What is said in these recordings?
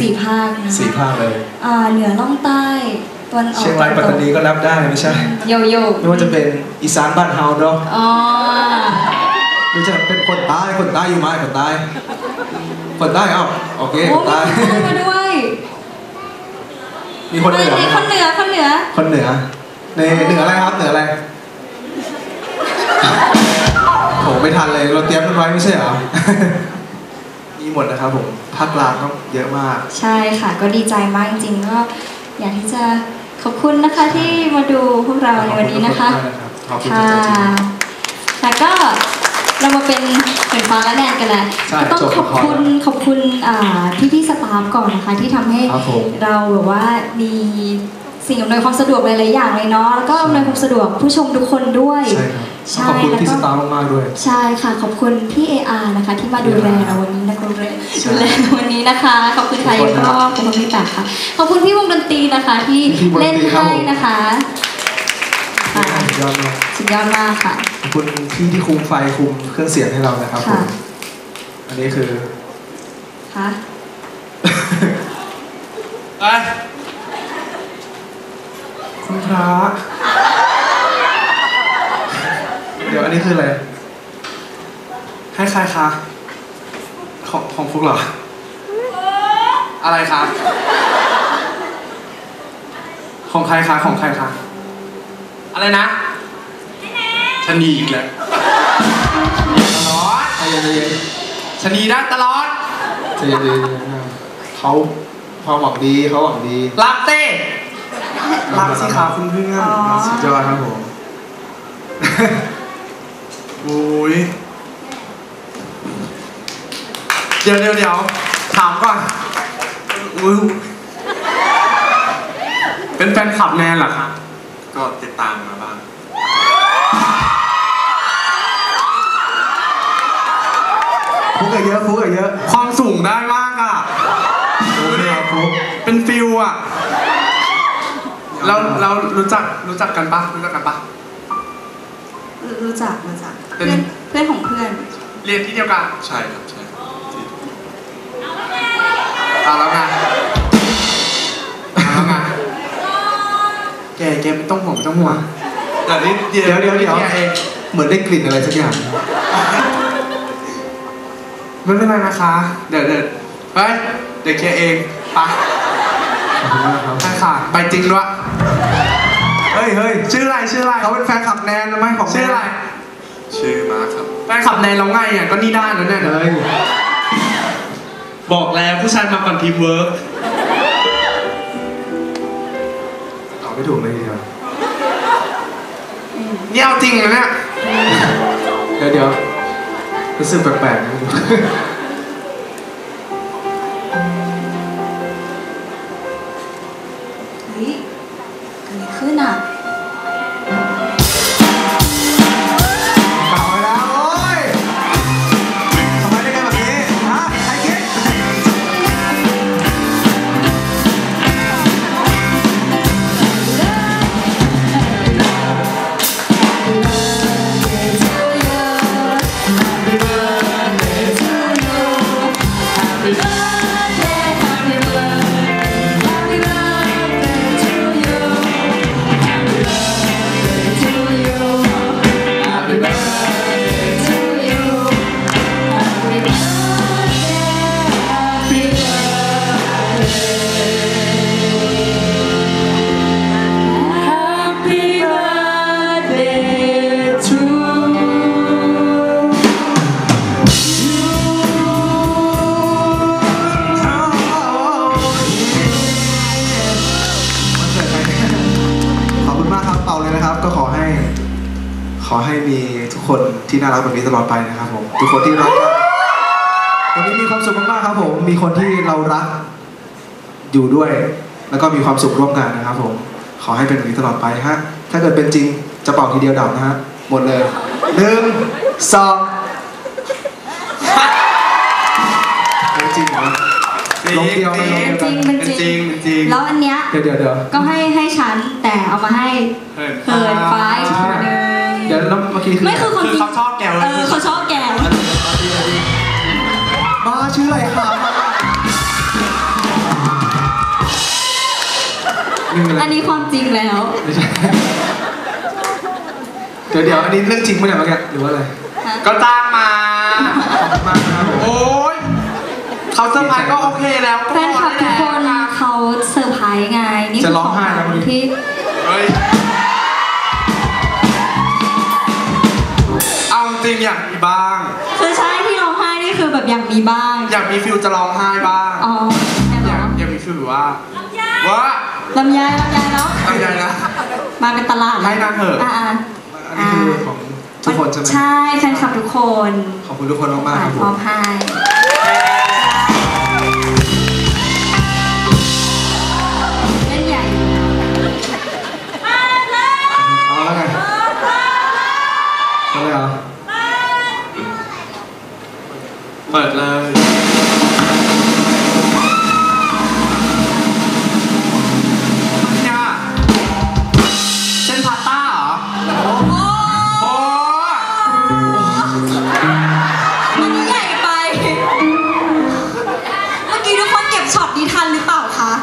สี่ภาคนะคะสี่ภาคเลยอ่าเหนือล่องใต้ตะวันออกเชียงรายปัตตานีก็นับได้ไม่ใช่โยโย่ไม่ว่าจะเป็นอีสานบ้านเฮาเนาะอ๋อหรือจะเป็นคนใต้คนใต้อยู่ไหมคนใต้คนใต้เอ้าโอเคโอ้คนมีใต้คนใต้มาด้วยมีคนเหนือไหมฮ้ยคนเหนือคนเหนือคนเหนือในเหนืออะไรครับเหนืออะไรผมไม่ทันเลยเราเตรียมกันไว้ไม่ใช่เหรอมี หมดนะครับผมภาคกลางก็เยอะมาก ใช่ค่ะ ก็ดีใจมากจริงๆก็อยากที่จะขอบคุณนะคะที่มาดูพวกเราในวันนี้นะคะขอบคุณค่ะจริงแล้วก็เรามาเป็นเป็นฟ้าและแนนกันแล้วใช่ก็ต้องจบขอบคุณขอบคุณอ่าพี่พี่ๆสตาฟก่อนนะคะที่ทำให้ครับผม เราแบบว่ามี สิ่งอำนวยความสะดวกหลายๆอย่างเลยเนาะแล้วก็ใช่อำนวยความสะดวกผู้ชมทุกคนด้วยใช่ครับใช่ขอบคุณพี่แล้วสก็ตาร์มากๆด้วย ใช่ค่ะ ขอบคุณพี่เออาร์นะคะ ที่มาดูแลเราวันนี้นะคะดูแลใช่ดูแลวันนี้นะคะ ขอบคุณไทยทุกคนก็นะครับขอบคุณพี่แปะค่ะ ขอบคุณพี่วงดนตรีนะคะที่พี่วงดเล่นนตรีครับให้ผมนะคะค่ะสุดยอดมากสุดยอดมากค่ะขอบคุณพี่ที่คุมไฟคุมเครื่องเสียงให้เรานะครับผค่ะมอันนี้คือค่ะเอ้ยคุณ พระ เดี๋ยวอันนี้คืออะไร ให้ใครคะ ของของฟุกเหรอ อะไรคะ ของใครคะของใครคะ อะไรนะชะนีอีกแล้วตลอดใจเย็นๆชะนีได้ตลอดใจเย็นๆเขาความหวังดีเขาหวังดี รับเต้ รับสิครับคุณเพื่อนอ๋อสุดยอดครับผมโอ้ยเดี๋ยวเดี๋ยวเดี๋ยวถามก่อนอุ้ยเป็นแฟนคลับแนนเหรอคะก็ติดตามมาบ้างฟุกอะเยอะฟุกอะเยอะ ความสูงได้มาก เราเรารู้จักรู้จักกันปะรู้จักกันปะรู้จักรู้จักเป็นเพื่อนเพื่อนของเพื่อน เรียนที่เดียวกันใช่ครับใช่ที่เอาแล้วไงเอาแล้วไงแกแกไม่ต้องห่วงไม่ต้องห่วงแต่นี่เดี๋ยวเดี๋ยวเดี๋ยวเองเหมือนได้กลิ่นอะไรสักอย่างไม่เป็นไรนะคะ เดี๋ยวเดี๋ยวเฮ้ยเดี๋ยวเคลียร์เองไปะขอบ คุณมากครับใช่ค่ะไปจริงด้วยเฮ้ยเฮ้ยชื่ออะไรชื่ออะไรเขาเป็นแฟนคลับแนนนะไหมของแนนชื่ออะไรชื่อมาร์คครับแฟนขับแนนเราไงอะก็นี่ได้แล้วเนี่ยเฮ้ยบอกแล้วผู้ชายมาก่อนทีมเวิร์กตอบไม่ถูกเลยทีเดียวนี่เอาจริงเลยเนี่ยเดี๋ยวเดี๋ยวรู้สึกแปลกๆนะ อบคุณมากครับเป่าเลยนะครับ ก็ขอให้ ขอให้มีทุกคนที่น่ารักแบบนี้ตลอดไปนะครับผมทุกคนที่รักกันวันนี้มีความสุขมากๆครับผมมีคนที่เรารักอยู่ด้วย แล้วก็มีความสุขร่วมกันนะครับ ผม ขอให้เป็นแบบนี้ตลอดไปฮะถ้าเกิดเป็นจริงจะเป่าทีเดียวดับนะฮะหมดเลยหนึ่งสอง จริงเป็นจริงเป็นจริงเป็นจริงแล้วอันเนี้ยเดี๋ยวเดี๋ยวก็ให้ให้ฉันแต่เอามาให้เหินฟ้าอีกคนเดี๋ยวแล้วเมื่อกี้คือไม่คือคนเขาชอบแกวเออเขาชอบแกวบ้าชื่ออะไรครับอันนี้ความจริงแล้วเดี๋ยวเดี๋ยวอันนี้เรื่องจริงไม่ได้มาแกหรือว่าอะไรก็จ้างมา เขาเซอร์ไพรส์ก็โอเคแล้วก็แฟนพอคลับทุได้กคนแล้วเขาเซอร์ไพรส์ไงนี่จะคือร้องไห้แล้วขเมื่อกี้ที่เฮ้ยเอาจริงอยากมีบ้างคือใช่ที่ร้องไห้นี่คือแบบอยากมีบ้าง อยากมีฟิลจะร้องไห้บ้างอ๋อแค่อเหรยาอกอยากมีฟิลแบบว่าว่าลำไยลำไยแล้วเอาใหญ่นะมาเป็นตลาดให้นางเถอะอ่าอันนี้คือของทุกคนใช่ไหมใช่แฟนคลับทุกคน ขอบคุณทุกคนมากๆคอ่ารับนผมมอบให้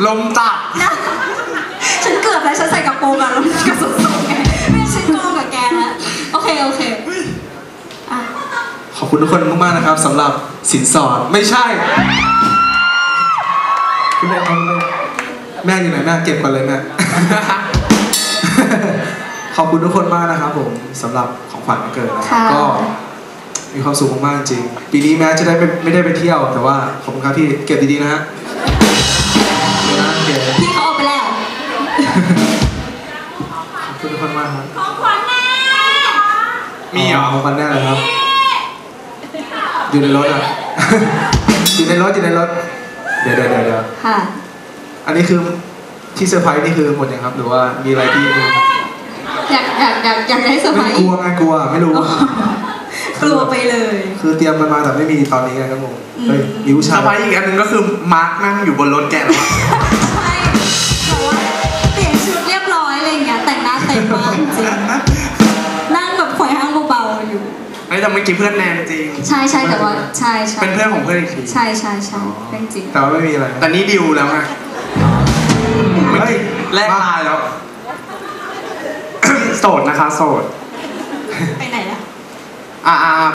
ล่าคะลมจัด นะฉันเกือบแล้วฉันใส่กระโปรงอะแล้วมันก็สุดๆไงไม่ใช่กล้องกับแกนะโอเคโอเคอะขอบคุณทุกคนมากๆนะครับสำหรับสินสอดไม่ใช่คุณแม่คุณแม่แม่อยู่ไหนแม่เก็บก่อนเลยแม่ ขอบคุณทุกคนมากนะครับผมสำหรับของขวัญวันเกิดนะครับค่ะ ก็ มีความสุขมากๆจริง ปีนี้แม้จะได้ไม่ไม่ได้ไปเที่ยวแต่ว่าขอบคุณครับที่เก็บดีๆนะฮะ เดี๋ยวนะเก็บพี่เขาเอาไปแล้ว ขอบคุณทุกคนมากครับมีเหรอของขวัญแน่เลยครับ อยู่ในรถอะ อยู่ในรถอยู่ในรถเดี๋ยวเดี๋ยวเดี๋ยวเดี๋ยวค่ะ อันนี้คือที่เซอร์ไพรส์นี่คือหมดยังครับ หรือว่ามีอะไรที่ไม่รู้อยากอยากอยากอยากได้เซอร์ไพรไม่ส์กลัวไงกลัวไม่รู้ กลัวไปเลย คือเตรียมมันมาแต่ไม่มีตอนนี้ไงครับผมเฮ้ยมีผู้เซชาอยร์ไพรส์อีกอันหนึงก็คือมาร์คนั่งอยู่บนรถแกแล้วอะใช่แต่ว่าเปลี่ยนชุดเรียบร้อยอะไรอย่างเงี้ยแต่งหน้าเต็มมากจริงๆนั่งแบบข่อยห้างเบาๆอยู่เฮ้ยแต่เมื่อกี้เพื่อนแนนจริง ใช่ใช่แต่ว่าใช่ใช่เป็นเพื่อนของเพื่อนอีกทีใช่ใช่ใช่เรื่องจริง แต่ว่าไม่มีอะไรแต่นี่ดิวแล้วไงเมื่อเฮ้ยกี้แลกไลน์แล้ว โสดนะคะ โสด ไปไหนล่ะ อ่า